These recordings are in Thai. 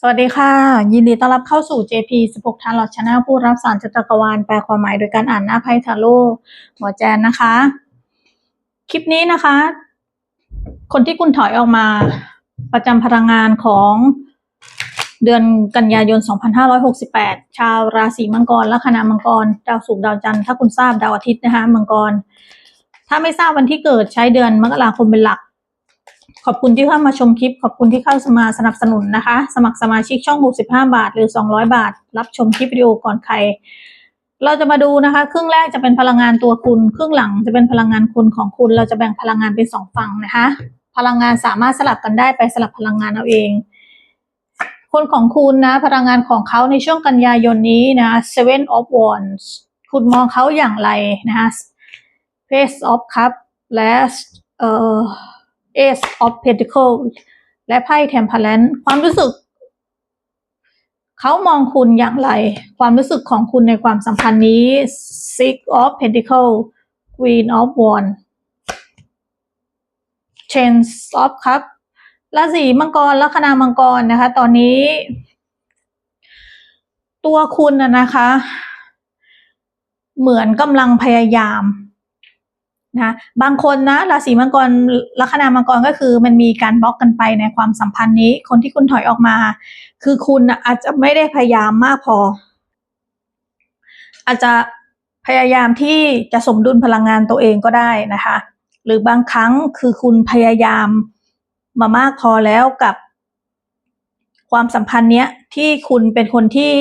สวัสดีค่ะ ยินดีต้อนรับเข้าสู่ JP 16ทันหลอดชนะผู้รับสารจักรวาลแปลความหมายโดยการอ่านหน้าไพ่ทาโร่หมอแจนนะคะ คลิปนี้นะคะ คนที่คุณถอยออกมาประจำพลังงานของเดือนกันยายน 2568 ชาวราศีมังกรลัคนามังกร ดาวศุกร์ดาวจันทร์ถ้าคุณทราบดาวอาทิตย์นะคะมังกร ถ้าไม่ทราบวันที่เกิดใช้เดือนมกราคมเป็นหลัก ขอบคุณที่เข้ามาชมคลิป ขอบคุณที่เข้ามาสนับสนุนนะคะ สมัครสมาชิกช่อง 65 บาท หรือ 200 บาท รับชมคลิปวิดีโอก่อนใคร เราจะมาดูนะคะ ครึ่งแรกจะเป็นพลังงานตัวคุณ ครึ่งหลังจะเป็นพลังงานคุณของคุณ เราจะแบ่งพลังงานเป็นสองฝั่งนะคะ พลังงานสามารถสลับกันได้ไปสลับพลังงานเอาเอง คนของคุณนะ พลังงานของเขาในช่วงกันยายนนี้นะ Seven of Wands คุณมองเขาอย่างไรนะคะ Page of Cup และเอ่อ Ace of Pentacles และไพ่ Temperance ความรู้สึก เขามองคุณอย่างไร ความรู้สึกของคุณในความสัมพันธ์นี้ Six of Pentacles Queen of Wands Chain of Cup ราศีมังกรลัคนามังกรนะคะ ตอนนี้ ตัวคุณนะคะ เหมือนกำลังพยายาม นะบางคนนะราศีมังกรลัคนามังกรก็คือมันมีการบล็อกกันไปในความสัมพันธ์นี้ คนที่คุณถอยออกมา คือคุณนะอาจจะไม่ได้พยายามมากพอ อาจจะพยายามที่จะสมดุลพลังงานตัวเองก็ได้นะคะ หรือบางครั้งคือคุณพยายามมามากพอแล้วกับความสัมพันธ์เนี้ยที่คุณเป็นคนที่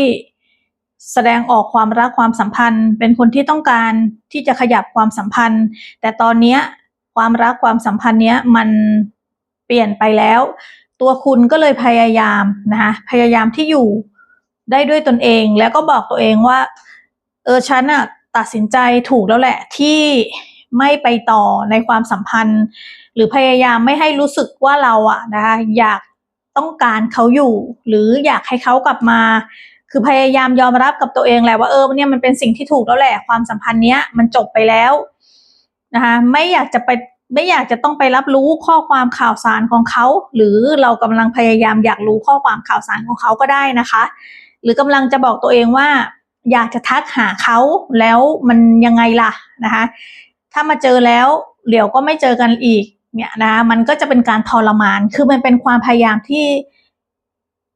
แสดงออกความรักความสัมพันธ์ เป็นคนที่ต้องการที่จะขยับความสัมพันธ์ แต่ตอนเนี้ยความรักความสัมพันธ์เนี้ยมันเปลี่ยนไปแล้ว ตัวคุณก็เลยพยายามนะคะพยายามที่อยู่ได้ด้วยตนเอง แล้วก็บอกตัวเองว่า เออฉันอะตัดสินใจถูกแล้วแหละที่ไม่ไปต่อในความสัมพันธ์ หรือพยายามไม่ให้รู้สึกว่าเราอะนะคะอยากต้องการเขาอยู่ หรืออยากให้เขากลับมา คือพยายามยอมรับกับตัวเองแหละว่าเออเนี่ยมันเป็นสิ่งที่ถูกแล้วแหละความสัมพันธ์เนี้ยมันจบไปแล้วนะคะไม่อยากจะไปไม่อยากจะต้องไปรับรู้ข้อความข่าวสารของเขา หรือเรากำลังพยายามอยากรู้ข้อความข่าวสารของเขาก็ได้นะคะ หรือกำลังจะบอกตัวเองว่า อยากจะทักหาเขาแล้วมันยังไงล่ะนะคะ ถ้ามาเจอแล้วเดี๋ยวก็ไม่เจอกันอีกเนี่ยนะมันก็จะเป็นการทรมานคือมันเป็นความพยายามที่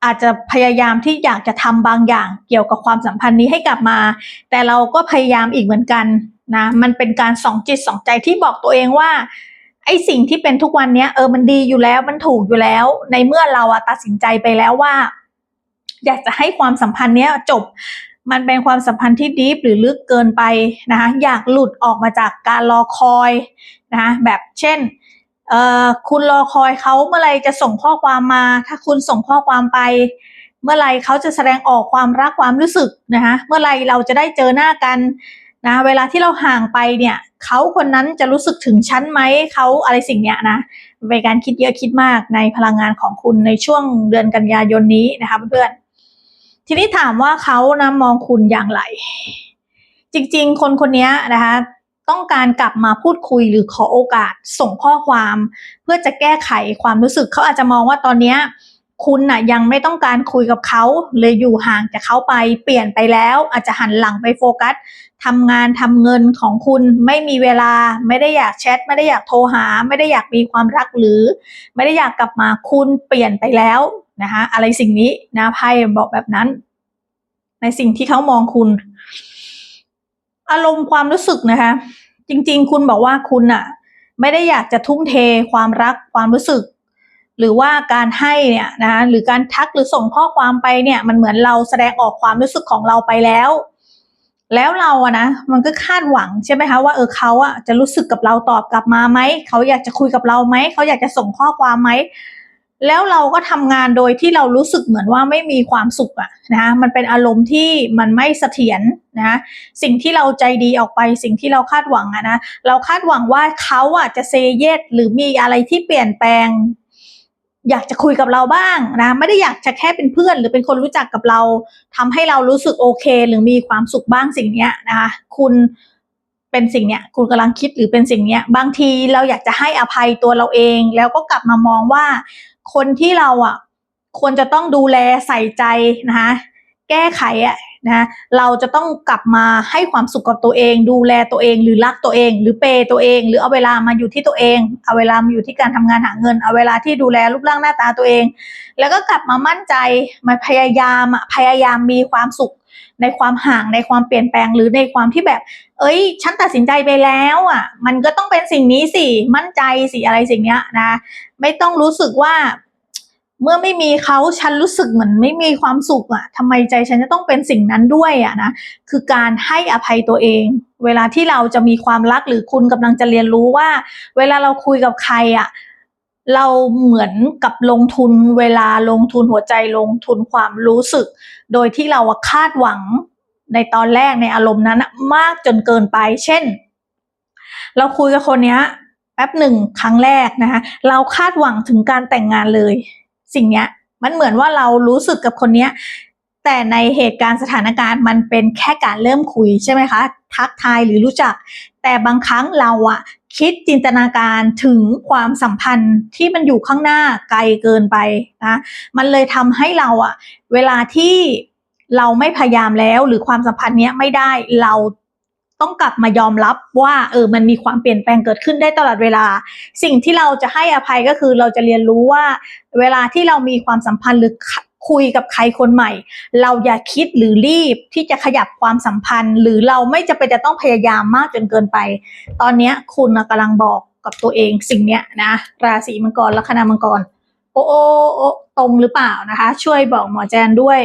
อาจจะพยายามที่อยากจะทำบางอย่างเกี่ยวกับความสัมพันธ์นี้ให้กลับมา แต่เราก็พยายามอีกเหมือนกันนะมันเป็นการสองจิตสองใจที่บอกตัวเองว่าไอสิ่งที่เป็นทุกวันเนี้ยเออมันดีอยู่แล้วมันถูกอยู่แล้ว ในเมื่อเราอะตัดสินใจไปแล้วว่า อยากจะให้ความสัมพันธ์เนี้ยจบมันเป็นความสัมพันธ์ที่ดีฟหรือลึกเกินไปนะคะอยากหลุดออกมาจากการรอคอยนะคะแบบเช่น เอ่อคุณรอคอยเขาเมื่อไรจะส่งข้อความมา ถ้าคุณส่งข้อความไป เมื่อไรเขาจะแสดงออกความรักความรู้สึกนะคะเมื่อไรเราจะได้เจอหน้ากันนะเวลาที่เราห่างไปเนี่ยเขาคนนั้นจะรู้สึกถึงชั้นไหมเขาอะไรสิ่งเนี้ยนะเป็นการคิดเยอะคิดมากในพลังงานของคุณในช่วงเดือนกันยายนนี้นะคะเพื่อนๆทีนี้ถามว่าเขานะมองคุณอย่างไร จริง ๆ คนคนนี้นะคะ ต้องการกลับมาพูดคุยหรือขอโอกาสส่งข้อความ เพื่อจะแก้ไขความรู้สึกเขาอาจจะมองว่าตอนเนี้ยคุณน่ะยังไม่ต้องการคุยกับเขาเลยอยู่ห่างจากเขาไปเปลี่ยนไปแล้ว อาจจะหันหลังไปโฟกัสทำงานทำเงินของคุณไม่มีเวลา ไม่ได้อยากแชทไม่ได้อยากโทรหา ไม่ได้อยากมีความรักหรือ ไม่ได้อยากกลับมาคุณเปลี่ยนไปแล้วนะคะอะไรสิ่งนี้นะไพ่บอกแบบนั้น ในสิ่งที่เขามองคุณ อารมณ์ความรู้สึกนะคะ จริง ๆ คุณบอกว่าคุณอะไม่ได้อยากจะทุ่มเทความรักความรู้สึก หรือว่าการให้เนี่ยนะคะหรือการทักหรือส่งข้อความไปเนี่ยมันเหมือนเราแสดงออกความรู้สึกของเราไปแล้ว แล้วเราอะนะมันก็คาดหวังใช่ไหมคะว่าเออเขาอะจะรู้สึกกับเราตอบกลับมาไหมเขาอยากจะคุยกับเราไหมเขาอยากจะส่งข้อความไหม แล้วเราก็ทำงานโดยที่เรารู้สึกเหมือนว่าไม่มีความสุขอะนะคะมันเป็นอารมณ์ที่มันไม่เสถียรนะคะสิ่งที่เราใจดีออกไปสิ่งที่เราคาดหวังอะนะเราคาดหวังว่าเขาอะจะเซเยสหรือมีอะไรที่เปลี่ยนแปลง อยากจะคุยกับเราบ้างนะไม่ได้อยากจะแค่เป็นเพื่อน หรือเป็นคนรู้จักกับเราทำให้เรารู้สึกโอเค หรือมีความสุขบ้างสิ่งเนี้ยนะคะคุณเป็นสิ่งเนี้ยคุณกำลังคิดหรือเป็นสิ่งเนี้ย บางทีเราอยากจะให้อภัยตัวเราเอง แล้วก็กลับมามองว่า คนที่เราอะควรจะต้องดูแลใส่ใจนะคะแก้ไขอะนะเราจะต้องกลับมาให้ความสุขกับตัวเอง ดูแลตัวเองหรือรักตัวเอง หรือเปย์ตัวเอง หรือเอาเวลามาอยู่ที่ตัวเอง เอาเวลามาอยู่ที่การทำงานหาเงิน เอาเวลาที่ดูแลรูปร่างหน้าตาตัวเอง แล้วก็กลับมามั่นใจมาพยายามอะพยายามมีความสุข ในความห่างในความเปลี่ยนแปลงหรือในความที่แบบ เอ้ย ฉันตัดสินใจไปแล้วอะ มันก็ต้องเป็นสิ่งนี้สิมั่นใจสิอะไรสิ่งเนี้ยนะ ไม่ต้องรู้สึกว่า เมื่อไม่มีเขาฉันรู้สึกเหมือนไม่มีความสุขอะทำไมใจฉันจะต้องเป็นสิ่งนั้นด้วยอะนะคือการให้อภัยตัวเอง เวลาที่เราจะมีความรักหรือคุณกำลังจะเรียนรู้ว่า เวลาเราคุยกับใครอะ เราเหมือนกับลงทุนเวลาลงทุนหัวใจลงทุนความรู้สึก โดยที่เราคาดหวังในตอนแรกในอารมณ์นั้นมากจนเกินไป เช่น เราคุยกับคนนี้แป๊บหนึ่งครั้งแรกนะคะเราคาดหวังถึงการแต่งงานเลย สิ่งนี้มันเหมือนว่าเรารู้สึกกับคนนี้แต่ในเหตุการณ์สถานการณ์มันเป็นแค่การเริ่มคุยใช่ไหมคะ ทักทายหรือรู้จัก แต่บางครั้งเราอะ คิดจินตนาการถึงความสัมพันธ์ที่มันอยู่ข้างหน้าไกลเกินไปนะมันเลยทำให้เราอะเวลาที่เราไม่พยายามแล้วหรือความสัมพันธ์เนี้ยไม่ได้เราต้องกลับมายอมรับว่าเออมันมีความเปลี่ยนแปลงเกิดขึ้นได้ตลอดเวลา สิ่งที่เราจะให้อภัยก็คือเราจะเรียนรู้ว่า เวลาที่เรามีความสัมพันธ์หรือ คุยกับใครคนใหม่ เราอย่าคิดหรือรีบที่จะขยับความสัมพันธ์ หรือเราไม่จะเป็นจะต้องพยายามมากจนเกินไป ตอนนี้คุณกำลังบอกกับตัวเองสิ่งเนี้ยนะ ราศีมังกรลัคนามังกร โอโอโอตรงหรือเปล่านะคะ ช่วยบอกหมอแจนด้วย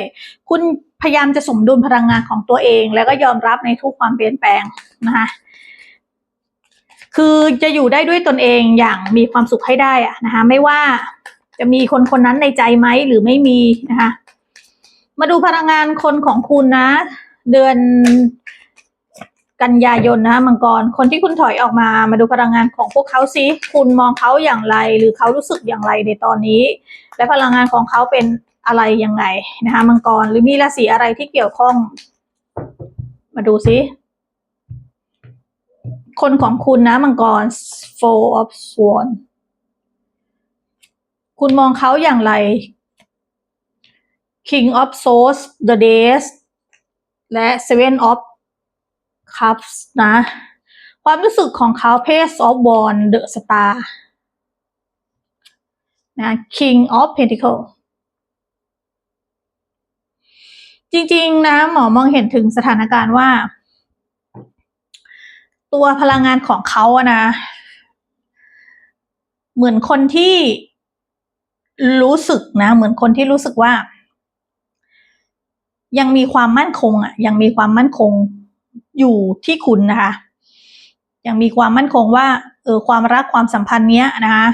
คุณพยายามจะสมดุลพลังงานของตัวเอง แล้วก็ยอมรับในทุกความเปลี่ยนแปลงนะคะคือจะอยู่ได้ด้วยตนเองอย่างมีความสุขให้ได้อะนะคะไม่ว่า จะมีคนคนนั้นในใจไหมหรือไม่มีนะคะ มาดูพลังงานคนของคุณนะ เดือนกันยายนนะมังกร คนที่คุณถอยออกมา มาดูพลังงานของพวกเขาสิคุณมองเขาอย่างไร หรือเขารู้สึกอย่างไรในตอนนี้ และพลังงานของเขาเป็นอะไรยังไงนะคะมังกร หรือมีราศีอะไรที่เกี่ยวข้อง มาดูสิคนของคุณนะมังกร four of swan คุณมองเขาอย่างไร King of Swords The Days และ Seven of Cups นะ ความรู้สึกของเขา Page of Wands The Star นะ King of Pentacles จริงๆ นะ หมอมองเห็นถึงสถานการณ์ว่า ตัวพลังงานของเขาอะนะ เหมือนคนที่ รู้สึกนะ เหมือนคนที่รู้สึกว่า ยังมีความมั่นคงอะ ยังมีความมั่นคงอยู่ที่คุณนะคะ ยังมีความมั่นคงว่า เออความรักความสัมพันธ์เนี้ยนะคะ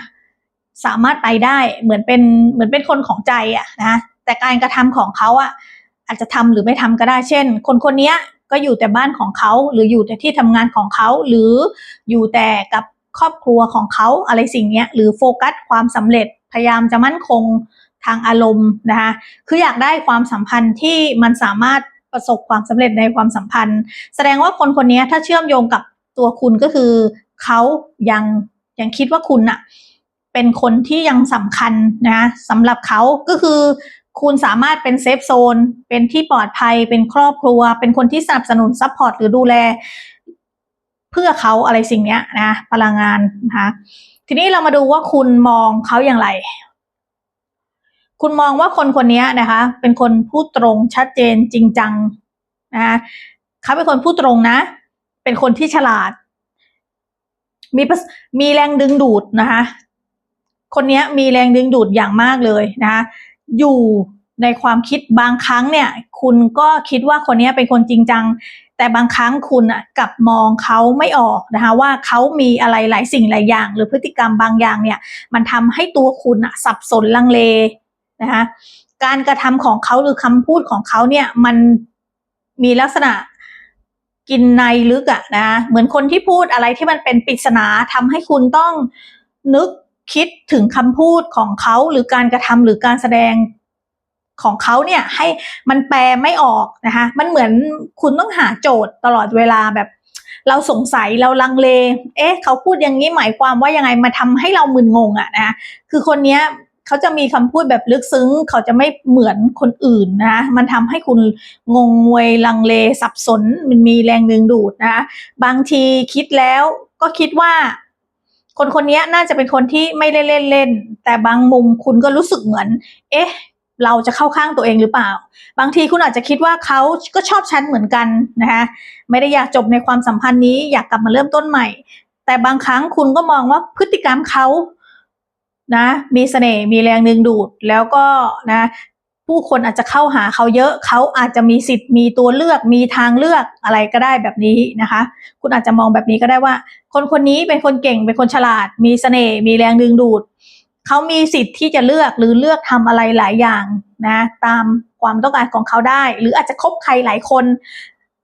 สามารถไปได้เหมือนเป็นเหมือนเป็นคนของใจอะนะแต่การกระทำของเขาอะอาจจะทำหรือไม่ทำก็ได้เช่น คนคนนี้ก็อยู่แต่บ้านของเขา หรืออยู่แต่ที่ทำงานของเขา หรืออยู่แต่กับครอบครัวของเขาอะไรสิ่งเนี้ยหรือโฟกัสความสำเร็จ พยายามจะมั่นคงทางอารมณ์นะคะคืออยากได้ความสัมพันธ์ที่มันสามารถประสบความสำเร็จในความสัมพันธ์ แสดงว่าคนคนนี้ถ้าเชื่อมโยงกับตัวคุณก็คือเขายังยังคิดว่าคุณอะเป็นคนที่ยังสำคัญนะสำหรับเขาก็คือคุณสามารถเป็นเซฟโซน เป็นที่ปลอดภัย เป็นครอบครัว เป็นคนที่สนับสนุนซัพพอร์ตหรือดูแล เพื่อเขาอะไรสิ่งเนี้ยนะพลังงานนะคะ ทีนี้เรามาดูว่าคุณมองเขาอย่างไร คุณมองว่าคนคนนี้นะคะ เป็นคนพูดตรงชัดเจนจริงจังนะคะเขาเป็นคนพูดตรงนะ เป็นคนที่ฉลาด มีมีแรงดึงดูดนะคะ คนนี้มีแรงดึงดูดอย่างมากเลยนะคะอยู่ ในความคิดบางครั้งเนี่ย คุณก็คิดว่าคนนี้เป็นคนจริงจัง แต่บางครั้งคุณอะกลับมองเขาไม่ออกนะคะว่าเขามีอะไรหลายสิ่งหลายอย่าง หรือพฤติกรรมบางอย่างเนี่ย มันทำให้ตัวคุณอะสับสนลังเลนะคะการกระทำของเขาหรือคำพูดของเขาเนี่ยมันมีลักษณะกินในลึกอะนะเหมือนคนที่พูดอะไรที่มันเป็นปริศนาทำให้คุณต้องนึกคิดถึงคำพูดของเขาหรือการกระทำหรือการแสดง ของเขาเนี่ยให้มันแปลไม่ออกนะคะมันเหมือนคุณต้องหาโจทย์ตลอดเวลาแบบ เราสงสัยเราลังเล เอ๊ะ เขาพูดอย่างนี้หมายความว่ายังไงมาทำให้เรามึนงงอะนะคือคนเนี้ยเขาจะมีคำพูดแบบลึกซึ้ง เขาจะไม่เหมือนคนอื่นนะคะมันทำให้คุณงงงวยลังเลสับสนมันมีแรงดึงดูดนะคะบางทีคิดแล้วก็คิดว่าคนคนนี้น่าจะเป็นคนที่ไม่ได้เล่นเล่นแต่บางมุมคุณก็รู้สึกเหมือน เอ๊ะ เราจะเข้าข้างตัวเองหรือเปล่า บางทีคุณอาจจะคิดว่าเขาก็ชอบฉันเหมือนกันนะคะไม่ได้อยากจบในความสัมพันธ์นี้อยากกลับมาเริ่มต้นใหม่ แต่บางครั้งคุณก็มองว่าพฤติกรรมเขานะมีเสน่ห์มีแรงดึงดูดแล้วก็นะผู้คนอาจจะเข้าหาเขาเยอะเขาอาจจะมีสิทธิ์มีตัวเลือกมีทางเลือกอะไรก็ได้แบบนี้นะคะ คุณอาจจะมองแบบนี้ก็ได้ว่า คนคนนี้เป็นคนเก่งเป็นคนฉลาด มีเสน่ห์มีแรงดึงดูด เขามีสิทธิ์ที่จะเลือกหรือเลือกทำอะไรหลายอย่างนะตามความต้องการของเขาได้ หรืออาจจะคบใครหลายคน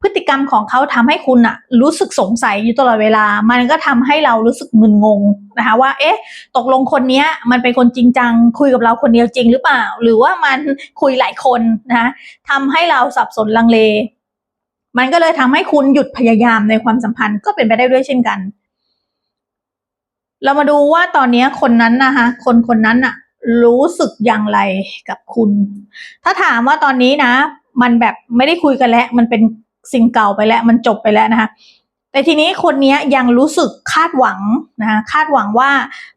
พฤติกรรมของเขาทำให้คุณอะรู้สึกสงสัยอยู่ตลอดเวลา มันก็ทำให้เรารู้สึกมึนงงนะคะว่า เอ๊ะ ตกลงคนเนี้ย มันเป็นคนจริงจัง คุยกับเราคนเดียวจริงหรือเปล่า หรือว่ามันคุยหลายคนนะทำให้เราสับสนลังเล มันก็เลยทำให้คุณหยุดพยายามในความสัมพันธ์ก็เป็นไปได้ด้วยเช่นกัน เรามาดูว่าตอนนี้คนนั้นนะคะคนคนนั้นอะรู้สึกอย่างไรกับคุณ ถ้าถามว่าตอนนี้นะ มันแบบไม่ได้คุยกันแล้ว มันเป็นสิ่งเก่าไปแล้ว มันจบไปแล้วนะคะแต่ทีนี้คนนี้ยังรู้สึกคาดหวังนะคะคาดหวังว่า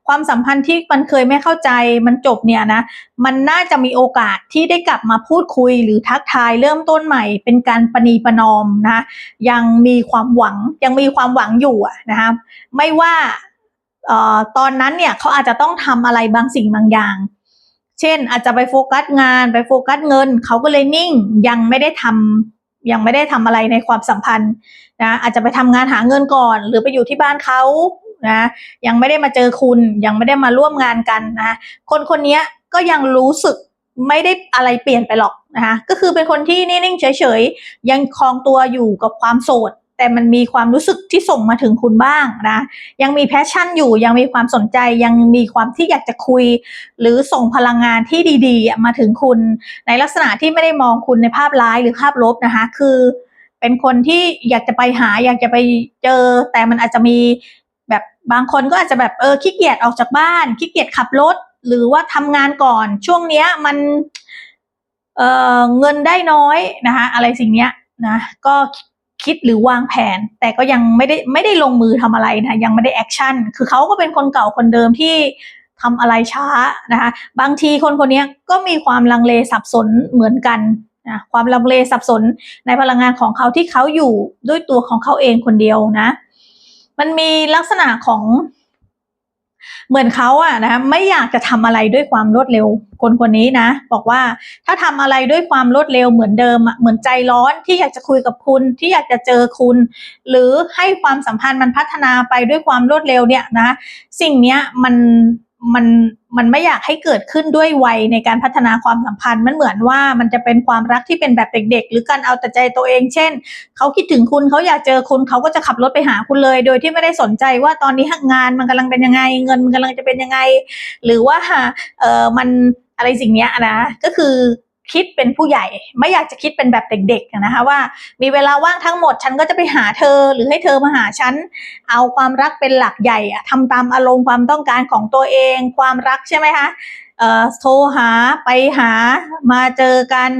ความสัมพันธ์ที่มันเคยไม่เข้าใจมันจบเนี่ยนะมันน่าจะมีโอกาสที่ได้กลับมาพูดคุยหรือทักทายเริ่มต้นใหม่ เป็นการประนีประนอมนะยังมีความหวังยังมีความหวังอยู่อะนะคะไม่ว่า ตอนนั้นเนี่ยเขาอาจจะต้องทำอะไรบางสิ่งบางอย่าง เช่น อาจจะไปโฟกัสงานไปโฟกัสเงินเขาก็เลยนิ่งยังไม่ได้ทำยังไม่ได้ทำอะไรในความสัมพันธ์นะอาจจะไปทำงานหาเงินก่อน หรือไปอยู่ที่บ้านเขานะยังไม่ได้มาเจอคุณยังไม่ได้มาร่วมงานกันนะคนคนนี้ก็ยังรู้สึกไม่ได้อะไรเปลี่ยนไปหรอกนะคะก็คือเป็นคนที่นิ่งๆเฉยๆ ยังคลองตัวอยู่กับความโสด แต่มันมีความรู้สึกที่ส่งมาถึงคุณบ้างนะ ยังมีแพชชั่นอยู่ ยังมีความสนใจ ยังมีความที่อยากจะคุย หรือส่งพลังงานที่ดี ๆ มาถึงคุณ ในลักษณะที่ไม่ได้มองคุณในภาพร้ายหรือภาพลบนะคะ คือ เป็นคนที่อยากจะไปหา อยากจะไปเจอ แต่มันอาจจะมีแบบบางคนก็อาจจะแบบเออขี้เกียจออกจากบ้าน ขี้เกียจขับรถ หรือว่าทำงานก่อน ช่วงเนี้ยมันเออเงินได้น้อยนะคะอะไรสิ่งเนี้ยนะ ก็ คิดหรือวางแผน แต่ก็ยังไม่ได้ไม่ได้ลงมือทำอะไรนะยังไม่ได้แอคชั่นคือเขาก็เป็นคนเก่าคนเดิมที่ทำอะไรช้านะคะบางทีคนคนนี้ก็มีความลังเลสับสนเหมือนกันนะความลังเลสับสนในพลังงานของเขาที่เขาอยู่ด้วยตัวของเขาเองคนเดียวนะ มันมีลักษณะของ เหมือนเขาอะนะไม่อยากจะทำอะไรด้วยความรวดเร็ว คนคนนี้นะ บอกว่าถ้าทำอะไรด้วยความรวดเร็วเหมือนเดิมอะเหมือนใจร้อนที่อยากจะคุยกับคุณที่อยากจะเจอคุณ หรือให้ความสัมพันธ์มันพัฒนาไปด้วยความรวดเร็วเนี่ยนะ สิ่งเนี้ยมัน มันมันไม่อยากให้เกิดขึ้นด้วยวัยในการพัฒนาความสัมพันธ์มันเหมือนว่ามันจะเป็นความรักที่เป็นแบบเด็ก ๆ หรือการเอาแต่ใจตัวเอง เช่นเขาคิดถึงคุณเขาอยากเจอคุณเขาก็จะขับรถไปหาคุณเลย โดยที่ไม่ได้สนใจว่าตอนนี้งานมันกำลังเป็นยังไง เงินมันกำลังจะเป็นยังไง หรือว่าเออมันอะไรสิ่งเนี้ยนะก็คือ คิดเป็นผู้ใหญ่ ไม่อยากจะคิดเป็นแบบเด็กๆนะคะว่า มีเวลาว่างทั้งหมดฉันก็จะไปหาเธอหรือให้เธอมาหาฉัน เอาความรักเป็นหลักใหญ่อะทำตามอารมณ์ความต้องการของตัวเอง ความรักใช่ไหมคะโทรหาไปหามาเจอกัน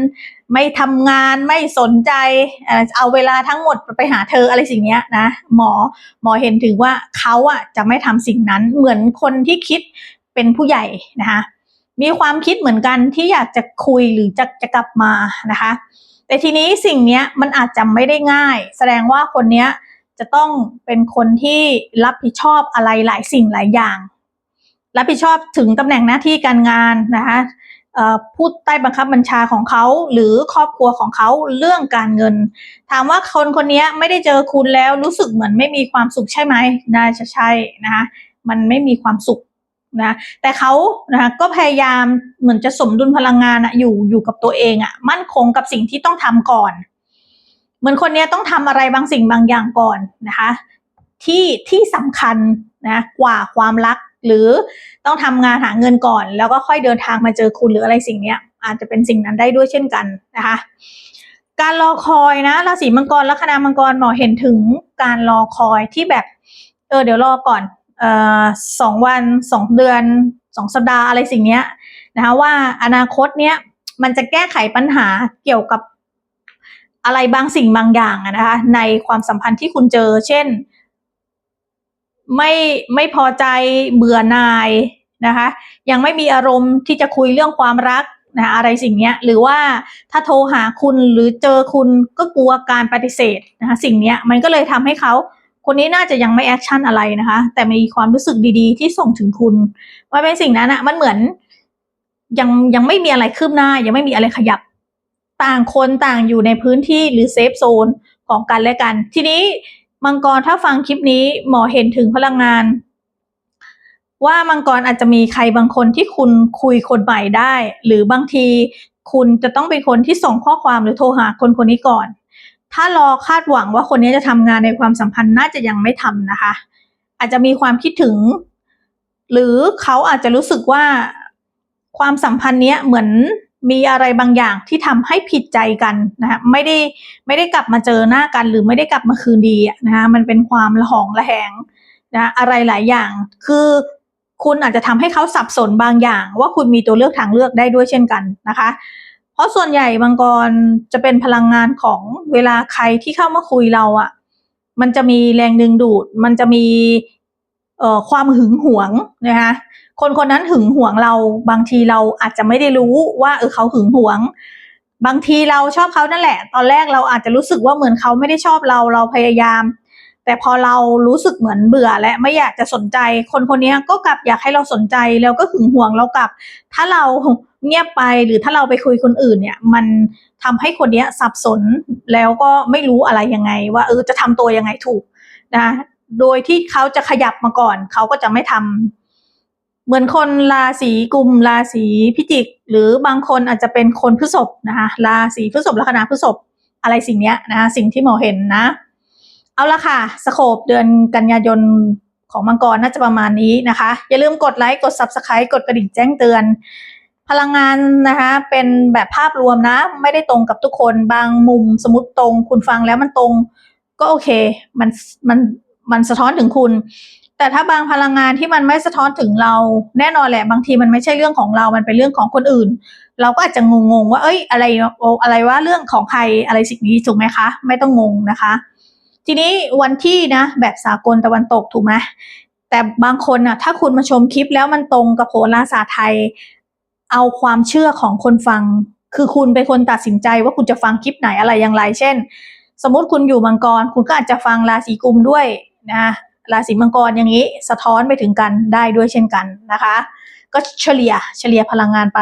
ไม่ทำงานไม่สนใจ เอาเวลาทั้งหมดไปหาเธออะไรสิ่งนี้นะ หมอหมอเห็นถึงว่าเขาอะจะไม่ทำสิ่งนั้นเหมือนคนที่คิดเป็นผู้ใหญ่นะคะ มีความคิดเหมือนกันที่อยากจะคุยหรือจะจะกลับมานะคะ แต่ทีนี้สิ่งนี้มันอาจจะไม่ได้ง่าย แสดงว่าคนนี้จะต้องเป็นคนที่รับผิดชอบอะไรหลายสิ่งหลายอย่าง รับผิดชอบถึงตำแหน่งหน้าที่การงานนะคะผู้ใต้บังคับบัญชาของเขาหรือครอบครัวของเขาเรื่องการเงิน ถามว่าคนคนนี้ไม่ได้เจอคุณแล้วรู้สึกเหมือนไม่มีความสุขใช่ไหมน่าจะใช่นะคะมันไม่มีความสุข นะแต่เขานะก็พยายามเหมือนจะสมดุลพลังงานอะอยู่อยู่กับตัวเองอะมั่นคงกับสิ่งที่ต้องทำก่อน เหมือนคนนี้ต้องทำอะไรบางสิ่งบางอย่างก่อนนะคะ ที่ที่สำคัญนะกว่าความรักหรือต้องทำงานหาเงินก่อน แล้วก็ค่อยเดินทางมาเจอคุณหรืออะไรสิ่งเนี้ย อาจจะเป็นสิ่งนั้นได้ด้วยเช่นกันนะคะ การรอคอยนะราศีมังกรลัคนามังกรหมอเห็นถึงการรอคอยที่แบบเออเดี๋ยวรอก่อน สองวันสองเดือนสองสัปดาห์อะไรสิ่งเนี้ยนะคะว่าอนาคตเนี้ยมันจะแก้ไขปัญหาเกี่ยวกับอะไรบางสิ่งบางอย่างนะคะในความสัมพันธ์ที่คุณเจอ เช่น ไม่ไม่พอใจเบื่อหน่ายนะคะ ยังไม่มีอารมณ์ที่จะคุยเรื่องความรักนะอะไรสิ่งเนี้ยหรือว่าถ้าโทรหาคุณหรือเจอคุณก็กลัวการปฏิเสธนะคะสิ่งเนี้ยมันก็เลยทำให้เขา คนนี้น่าจะยังไม่แอคชั่นอะไรนะคะ แต่มีความรู้สึกดีๆ ที่ส่งถึงคุณว่าเป็นสิ่งนั้นอะมันเหมือน ยังยังไม่มีอะไรคืบหน้า ยังไม่มีอะไรขยับ ต่างคนต่างอยู่ในพื้นที่หรือเซฟโซนของกันและกัน ทีนี้มังกรถ้าฟังคลิปนี้หมอเห็นถึงพลังงาน ว่ามังกรอาจจะมีใครบางคนที่คุณคุยคนใหม่ได้ หรือบางทีคุณจะต้องเป็นคนที่ส่งข้อความหรือโทรหาคนคนนี้ก่อน ถ้ารอคาดหวังว่าคนนี้จะทำงานในความสัมพันธ์น่าจะยังไม่ทำนะคะ อาจจะมีความคิดถึง หรือเขาอาจจะรู้สึกว่าความสัมพันธ์เนี้ยเหมือนมีอะไรบางอย่างที่ทำให้ผิดใจกันนะคะไม่ได้ไม่ได้กลับมาเจอหน้ากัน หรือไม่ได้กลับมาคืนดีนะคะมันเป็นความละหองละแหงนะอะไรหลายอย่าง คือคุณอาจจะทำให้เขาสับสนบางอย่าง ว่าคุณมีตัวเลือกทางเลือกได้ด้วยเช่นกันนะคะ ราะส่วนใหญ่มังกรจะเป็นพลังงานของเวลาใครที่เข้ามาคุยเราอะ่ะ มันจะมีแรงดึงดูด มันจะมีเอ่อความหึงหวงนะคะคนคนนั้นหึงหวงเราบางทีเราอาจจะไม่ได้รู้ว่าเออเขาหึงหวง บางทีเราชอบเขานั่นแหละ ตอนแรกเราอาจจะรู้สึกว่าเหมือนเขาไม่ได้ชอบเราเราพยายาม แต่พอเรารู้สึกเหมือนเบื่อและไม่อยากจะสนใจ คนคนนี้ก็กลับอยากให้เราสนใจแล้วก็หึงหวงเรากลับ ถ้าเราเงียบไปหรือถ้าเราไปคุยคนอื่นเนี่ย มันทำให้คนนี้สับสนแล้วก็ไม่รู้อะไรยังไง ว่าเออจะทำตัวยังไงถูกนะโดยที่เขาจะขยับมาก่อน เขาก็จะไม่ทำเหมือนคนราศีกุมราศีพิจิก หรือบางคนอาจจะเป็นคนพฤษภนะคะราศีพฤษภลัคนาพฤษภอะไรสิ่งเนี้ยนะสิ่งที่หมอเห็นนะ เอาละค่ะ สโคปเดือนกันยายนของมังกรน่าจะประมาณนี้นะคะ อย่าลืมกดไลค์ กด Subscribe กดกระดิ่งแจ้งเตือน พลังงานนะคะเป็นแบบภาพรวมนะ ไม่ได้ตรงกับทุกคนบางมุมสมมติตรง คุณฟังแล้วมันตรง ก็โอเค มันมันมันสะท้อนถึงคุณ แต่ถ้าบางพลังงานที่มันไม่สะท้อนถึงเราแน่นอนแหละ บางทีมันไม่ใช่เรื่องของเรา มันเป็นเรื่องของคนอื่น เราก็อาจจะงงๆว่า เอ้ยอะไรโออะไรว่าเรื่องของใครอะไรสิ่งนี้ถูกไหมคะ ไม่ต้องงงนะคะ ทีนี้วันที่นะ แบบสากลตะวันตกถูกไหมแต่บางคนอะถ้าคุณมาชมคลิปแล้วมันตรงกับโหราศาสตร์ไทย เอาความเชื่อของคนฟัง คือคุณเป็นคนตัดสินใจว่าคุณจะฟังคลิปไหนอะไรอย่างไร เช่น สมมติคุณอยู่มังกร คุณก็อาจจะฟังราศีกุมด้วยนะราศีมังกรอย่างนี้สะท้อนไปถึงกันได้ด้วยเช่นกันนะคะ ก็เฉลี่ยเฉลี่ยพลังงานไป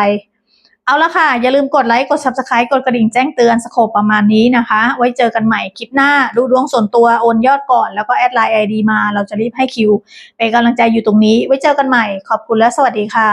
เอาละค่ะ อย่าลืมกดไลค์ กด subscribe กดกระดิ่งแจ้งเตือนสโคปประมาณนี้นะคะ ไว้เจอกันใหม่คลิปหน้า ดูดวงส่วนตัวโอนยอดก่อน แล้วก็แอดไลน์ไอดีมา เราจะรีบให้คิว เป็นกำลังใจอยู่ตรงนี้ ไว้เจอกันใหม่ ขอบคุณและสวัสดีค่ะ